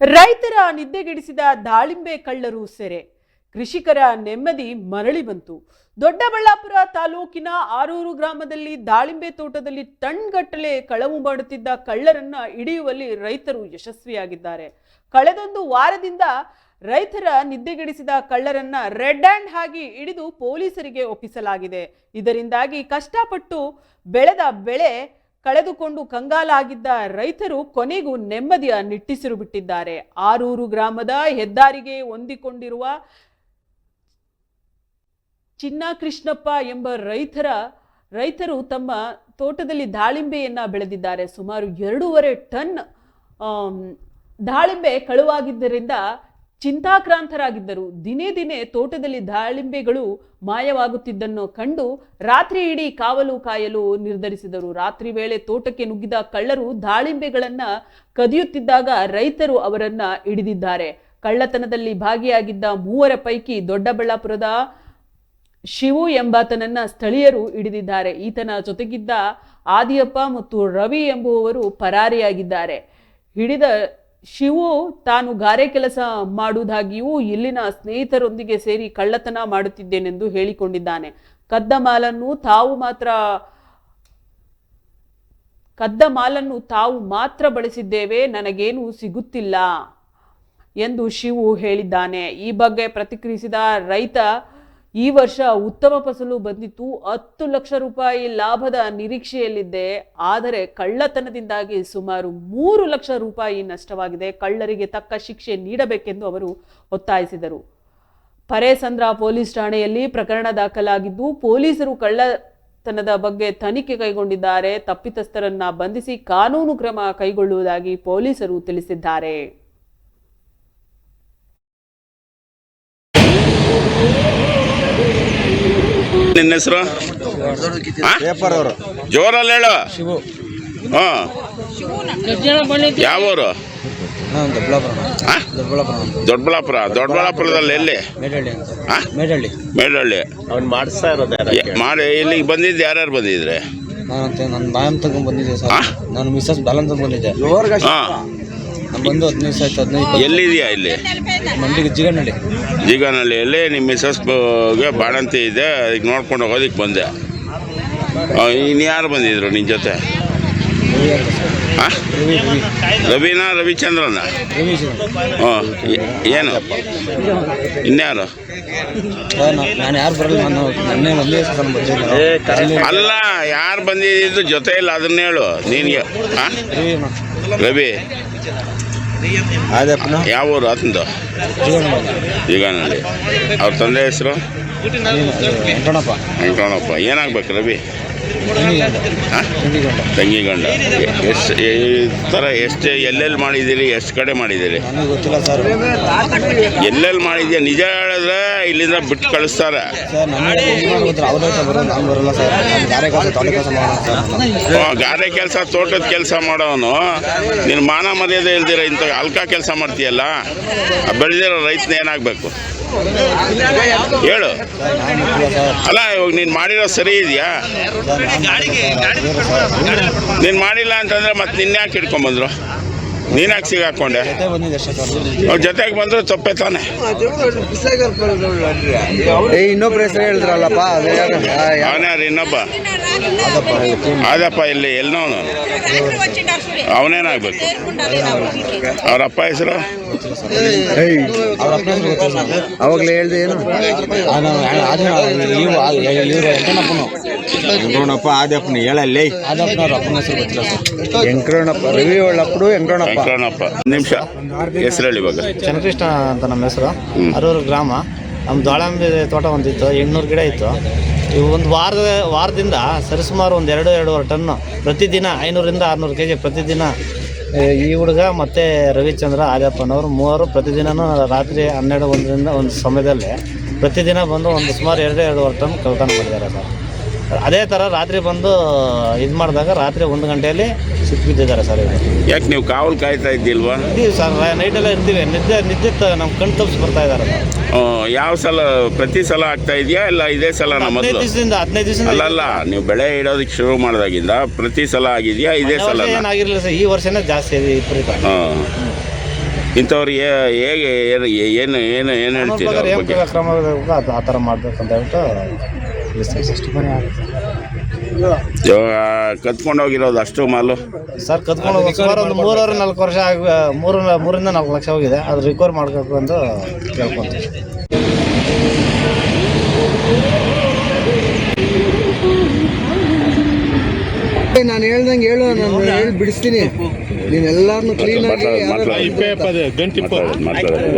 ರೈತರ ನಿದ್ದೆಗೆಡಿಸಿದ ದಾಳಿಂಬೆ ಕಳ್ಳರು ಸೆರೆ. ಕೃಷಿಕರ ನೆಮ್ಮದಿ ಮರಳಿ ಬಂತು. ದೊಡ್ಡಬಳ್ಳಾಪುರ ತಾಲೂಕಿನ ಆರೂರು ಗ್ರಾಮದಲ್ಲಿ ದಾಳಿಂಬೆ ತೋಟದಲ್ಲಿ ತಣ್ಗಟ್ಟಲೆ ಕಳವು ಮಾಡುತ್ತಿದ್ದ ಕಳ್ಳರನ್ನ ಹಿಡಿಯುವಲ್ಲಿ ರೈತರು ಯಶಸ್ವಿಯಾಗಿದ್ದಾರೆ. ಕಳೆದೊಂದು ವಾರದಿಂದ ರೈತರ ನಿದ್ದೆಗೆಡಿಸಿದ ಕಳ್ಳರನ್ನ ರೆಡ್ ಹ್ಯಾಂಡ್ ಆಗಿ ಹಿಡಿದು ಪೊಲೀಸರಿಗೆ ಒಪ್ಪಿಸಲಾಗಿದೆ. ಇದರಿಂದಾಗಿ ಕಷ್ಟಪಟ್ಟು ಬೆಳೆದ ಬೆಳೆ ಕಳೆದುಕೊಂಡು ಕಂಗಾಲಾಗಿದ್ದ ರೈತರು ಕೊನೆಗೂ ನೆಮ್ಮದಿಯ ನಿಟ್ಟಿಸಿರು ಬಿಟ್ಟಿದ್ದಾರೆ. ಆರೂರು ಗ್ರಾಮದ ಹೆದ್ದಾರಿಗೆ ಹೊಂದಿಕೊಂಡಿರುವ ಚಿನ್ನ ಕೃಷ್ಣಪ್ಪ ಎಂಬ ರೈತರ, ರೈತರು ತಮ್ಮ ತೋಟದಲ್ಲಿ ದಾಳಿಂಬೆಯನ್ನ ಬೆಳೆದಿದ್ದಾರೆ. ಸುಮಾರು ಎರಡೂವರೆ ಟನ್ ದಾಳಿಂಬೆ ಕಳುವಾಗಿದ್ದರಿಂದ ಚಿಂತಾಕ್ರಾಂತರಾಗಿದ್ದರು ದಿನೇ ದಿನೇ ತೋಟದಲ್ಲಿ ದಾಳಿಂಬೆಗಳು ಮಾಯವಾಗುತ್ತಿದ್ದನ್ನು ಕಂಡು ರಾತ್ರಿ ಇಡೀ ಕಾವಲು ಕಾಯಲು ನಿರ್ಧರಿಸಿದರು. ರಾತ್ರಿ ವೇಳೆ ತೋಟಕ್ಕೆ ನುಗ್ಗಿದ ಕಳ್ಳರು ದಾಳಿಂಬೆಗಳನ್ನ ಕದಿಯುತ್ತಿದ್ದಾಗ ರೈತರು ಅವರನ್ನ ಹಿಡಿದಿದ್ದಾರೆ. ಕಳ್ಳತನದಲ್ಲಿ ಭಾಗಿಯಾಗಿದ್ದ ಮೂವರ ಪೈಕಿ ದೊಡ್ಡಬಳ್ಳಾಪುರದ ಶಿವು ಎಂಬಾತನನ್ನ ಸ್ಥಳೀಯರು ಹಿಡಿದಿದ್ದಾರೆ. ಈತನ ಜೊತೆಗಿದ್ದ ಆದಿಯಪ್ಪ ಮತ್ತು ರವಿ ಎಂಬುವವರು ಪರಾರಿಯಾಗಿದ್ದಾರೆ. ಹಿಡಿದ ಶಿವು ತಾನು ಗಾರೆ ಕೆಲಸ ಮಾಡುವುದಾಗಿಯೂ ಇಲ್ಲಿನ ಸ್ನೇಹಿತರೊಂದಿಗೆ ಸೇರಿ ಕಳ್ಳತನ ಮಾಡುತ್ತಿದ್ದೇನೆಂದು ಹೇಳಿಕೊಂಡಿದ್ದಾನೆ. ಕದ್ದ ಮಾಲನ್ನು ತಾವು ಮಾತ್ರ, ಕದ್ದ ಮಾಲನ್ನು ತಾವು ಮಾತ್ರ ಬಳಸಿದ್ದೇವೆ, ನನಗೇನು ಸಿಗುತ್ತಿಲ್ಲ ಎಂದು ಶಿವು ಹೇಳಿದ್ದಾನೆ. ಈ ಬಗ್ಗೆ ಪ್ರತಿಕ್ರಿಯಿಸಿದ ರೈತ ಈ ವರ್ಷ ಉತ್ತಮ ಫಸಲು ಬಂದಿತ್ತು. ಹತ್ತು ಲಕ್ಷ ರೂಪಾಯಿ ಲಾಭದ ನಿರೀಕ್ಷೆಯಲ್ಲಿದ್ದೆ. ಆದರೆ ಕಳ್ಳತನದಿಂದಾಗಿ ಸುಮಾರು ಮೂರು ಲಕ್ಷ ರೂಪಾಯಿ ನಷ್ಟವಾಗಿದೆ. ಕಳ್ಳರಿಗೆ ತಕ್ಕ ಶಿಕ್ಷೆ ನೀಡಬೇಕೆಂದು ಅವರು ಒತ್ತಾಯಿಸಿದರು. ಪರೇಸಂದ್ರ ಪೊಲೀಸ್ ಠಾಣೆಯಲ್ಲಿ ಪ್ರಕರಣ ದಾಖಲಾಗಿದ್ದು, ಪೊಲೀಸರು ಕಳ್ಳತನದ ಬಗ್ಗೆ ತನಿಖೆ ಕೈಗೊಂಡಿದ್ದಾರೆ. ತಪ್ಪಿತಸ್ಥರನ್ನ ಬಂಧಿಸಿ ಕಾನೂನು ಕ್ರಮ ಕೈಗೊಳ್ಳುವುದಾಗಿ ಪೊಲೀಸರು ತಿಳಿಸಿದ್ದಾರೆ. ನಿನ್ನ ಹೆಸರು? ಪೇಪರ್ ಅವರು ಜೋರಲ್ಲಿ ಹೇಳು. ಶಿವು. ಹಾಂ. ಯಾವ ಊರು ಹಾಂ ದೊಡ್ಡಬಳ್ಳಾಪುರ ದೊಡ್ಡಬಳ್ಳಾಪುರದಲ್ಲಿ ಎಲ್ಲಿ? ಮೇಡಹಳ್ಳಿ ಮೇಡಹಳ್ಳಿ ಮೇಡಹಳ್ಳಿ ಅವ್ನು ಮಾಡಿಸ್ತಾ ಇರೋದು ಯಾರು? ಎ- ಮಾಡಿ ಇಲ್ಲಿಗೆ ಬಂದಿದ್ದು ಯಾರ್ಯಾರು ಬಂದಿದ್ರೆ? ನಾನು ನನ್ನ ಬ್ಯಾನ್ ತಗೊಂಡ್ ಬಂದಿದ್ದೆ ಸರ್. ಹಾ? ನಾನು ಮಿಸ್ಸಸ್ ಬಾಲನ್ ತಗೊಂಡ್ ಬಂದಿದ್ದೆ. ಬಂದು ಹದಿನೈದು ದಿವಸ ಆಯ್ತು ಹದಿನೈದು ಎಲ್ಲಿದೆಯಾ ಇಲ್ಲಿ? ಮಂಡಿಗೆ ಜಿಗನಹಳ್ಳಿ. ಜೀಗನಹಳ್ಳಿಯಲ್ಲಿ ನಿಮ್ಮ ಮಿಸಸ್ಗೆ ಬಾಣಂತಿ ಇದೆ ಅದಕ್ಕೆ ನೋಡ್ಕೊಂಡು ಹೋಗೋದಕ್ಕೆ ಬಂದೆ. ಇನ್ಯಾರು ಯಾರು ಬಂದಿದ್ರು ನಿನ್ನ ಜೊತೆ? ಹಾಂ ರವಿನಾ ರವಿಚಂದ್ರನ? ರವಿ ಹಾಂ ಏನು? ಇನ್ಯಾರು? ಸರ್ ನಾನು ಯಾರು ಬರಲ್ಲ ನಾನು ನನ್ನೇ ಒಂದೇ ಸಲ ಬಂದಿದ್ದೆ. ಅಲ್ಲ ಯಾರು ಬಂದಿದ್ದು ಜೊತೆ ಇಲ್ಲ ಅದನ್ನ ಹೇಳು ನಿನಗೆ. ಹಾಂ ರವಿ. ಯಾವ ಊರು? ಆತಂದು ಜೀವನಹಳ್ಳಿ ಅವ್ರ ತಂದೆ ಹೆಸರು? ವೆಂಕಣಪ್ಪ ವೆಂಕಣಪ್ಪ ಏನಾಗ್ಬೇಕು ರವಿ? ಹಿಂದಿಗಂಡ ತರ ಹಿಂದಿಗಂಡ ತಂಗಿ ಗಂಡ ಎಷ್ಟು ಈ ಥರ ಎಷ್ಟು ಎಲ್ಲೆಲ್ಲಿ ಮಾಡಿದ್ದೀರಿ ಎಷ್ಟು ಕಡೆ ಮಾಡಿದ್ದೀರಿ? ನನಗೆ ಗೊತ್ತಿಲ್ಲ ಸರ್. ಎಲ್ಲೆಲ್ಲಿ ಮಾಡಿದ್ಯಾ ನಿಜ ಹೇಳಿದ್ರೆ ಇಲ್ಲಿಂದ ಬಿಟ್ಟು ಕಳಿಸ್ತಾರೆ. ಸರ್ ನನಗೆ ಗೊತ್ತಿಲ್ಲ ಅವ್ರ ಬರೋದು ನಾನು ಬರಲ್ಲ ಸರ್. ನಾನು ಗಾರೆ ಕೆಲಸ ತೋಟ ಕೆಲಸ ಮಾಡೋಣ ಸರ್ ನಾನು. ಆ, ಗಾರೆ ಕೆಲಸ ತೋಟದ ಕೆಲಸ ಮಾಡೋನು? ನೀನು ಮಾನ ಮರ್ಯಾದೆ ಇಲ್ದಿರ ಇಂಥ ಅಲ್ಕ ಕೆಲಸ ಮಾಡ್ತೀಯಲ್ಲ? ಆ ಬೆಳೆದಿರೋ ರೈತನ ಏನಾಗಬೇಕು? ಹೇಳು. ಅಲ್ಲ ಇವಾಗ ನೀನು ಮಾಡಿರೋ ಸರಿ ಇದೆಯಾ? ನೀನು ಮಾಡಿಲ್ಲ ಅಂತಂದ್ರೆ ಮತ್ತೆ ನಿನ್ನ ಯಾಕೆ ಹಿಡ್ಕೊಂಬಂದ್ರು ನೀನು ಯಾಕೆ ಸಿಗಾಕೊಂಡೆ ಅವ್ರ ಜೊತೆಗೆ ಬಂದ್ರೆ ತಪ್ಪೆ ತಾನೆ ಏ ಇನ್ನೊಬ್ರ ಹೆಸರು ಹೇಳಿದ್ರಲ್ಲಪ್ಪ ಅವನ್ಯಾರು ಇನ್ನೊಬ್ಬ ಅದಪ್ಪ ಆದಪ್ಪ ಇಲ್ಲಿ ಎಲ್ಲೋನು ಅವನೇನಾಗ್ಬೇಕು ಅವರಪ್ಪ ಹೆಸರು ಅವಾಗಲೇ ಹೇಳ್ದೆ ಏನು ವೆಂಕಟಣ್ಣಪ್ಪ ಆದಪ್ಪನ ಹೇಳಲ್ಲಿ. ಆದಪ್ಪನವ್ರ ನಿಮಿಷ. ಹೆಸರು ಹೇಳಿ ಚಂದ್ರಕೃಷ್ಣ ಅಂತ ನಮ್ಮ ಹೆಸರು. ಅರೂರು ಗ್ರಾಮ. ನಮ್ಮ ದಾಳಂಬೆ ತೋಟ ಒಂದಿತ್ತು ಎಂಟ್ನೂರು ಗಿಡ ಇತ್ತು. ಒಂದು ವಾರದ ವಾರದಿಂದ ಸರಿಸುಮಾರು ಒಂದು ಎರಡು ಎರಡೂವರೆ ಟನ್ನು ಪ್ರತಿದಿನ ಐನೂರಿಂದ ಆರುನೂರು ಕೆ ಜಿ ಪ್ರತಿದಿನ ಈ ಹುಡುಗ ಮತ್ತು ರವಿಚಂದ್ರ ಆರ್ಯಪ್ಪನವರು ಮೂವರು ಪ್ರತಿದಿನವೂ ರಾತ್ರಿ ಹನ್ನೆರಡು ಒಂದರಿಂದ ಒಂದು ಸಮಯದಲ್ಲಿ ಪ್ರತಿದಿನ ಬಂದು ಒಂದು ಸುಮಾರು ಎರಡು ಎರಡೂವರೆ ಟನ್ ಕಳ್ಕೊಂಡು ಬಂದಿದ್ದಾರೆ ಸರ್. ಅದೇ ಥರ ರಾತ್ರಿ ಬಂದು ಇದು ಮಾಡಿದಾಗ ರಾತ್ರಿ ಒಂದು ಗಂಟೆಯಲ್ಲಿ ಸಿಕ್ಕಿಬಿದ್ದಿದ್ದಾರೆ ಸರ್ ಯಾಕೆ ನೀವು ಕಾವಲು ಕಾಯ್ತಾ ಇದ್ದಿಲ್ವಾ? ಇದ್ದೀವಿ ಸರ್ ನೈಟೆಲ್ಲ ಇರ್ತೀವಿ. ನಿದ್ದೆ ನಿದ್ದೆ ನಮ್ಮ ಕಣ್ ತಪ್ಪಿಸಿ ಬರ್ತಾ ಇದ್ದಾರೆ ಯಾವ ಸಲ ಪ್ರತಿ ಸಲ ಆಗ್ತಾ ಇದೆಯಾ ಇಲ್ಲ ಇದೇ ಸಲ ಹದಿನೈದು ಮೊದಲು? ದಿವಸದಿಂದ ಹದಿನೈದು ದಿವಸದಿಂದ ಅಲ್ಲಲ್ಲ ನೀವು ಬೆಳೆ ಇಡೋದಕ್ಕೆ ಶುರು ಮಾಡಿದಾಗಿಂದ ಪ್ರತಿ ಸಲ ಆಗಿದೆಯಾ ಇದೇ ಸಲ ಏನಾಗಿರ್ಲಿಲ್ಲ ಸರ್ ಈ ವರ್ಷನೇ ಜಾಸ್ತಿ ಇದೆ ವಿಪರೀತ. ಹಾಂ. ಇಂಥವ್ರಿಗೆ ಹೇಗೆ ಏನು ಏನು ಏನು ಹೇಳ್ತೀರಾ ಕ್ರಮ ಆ ಥರ ಮಾಡ್ಬೇಕು ಅಂತ ಇವಾಗ ಕತ್ಕೊಂಡು ಹೋಗಿರೋದು ಅಷ್ಟು ಮಾಲು. ಸರ್ ಕತ್ಕೊಂಡು ಹೋಗಿ ಸುಮಾರು ಒಂದು ಮೂರುವರೆ ನಾಲ್ಕು ವರ್ಷ ಆಗ ಮೂರು ಮೂರಿಂದ ನಾಲ್ಕು ಲಕ್ಷ ಹೋಗಿದೆ. ಅದು ರಿಕವರ್ ಮಾಡಬೇಕು ಅಂತ ಕೇಳ್ಕೊಂತೀವಿ. ನಾನು ಹೇಳ್ದಂಗೆ ಹೇಳು ನಾನು ಹೇಳಿ ಬಿಡಿಸ್ತೀನಿ. ನೀನು ಎಲ್ಲಾರನ್ನು ಕ್ಲೀನ್ ಆಗಿ ಮಾತಾಡೋದು ಮಾತಾಡೋದು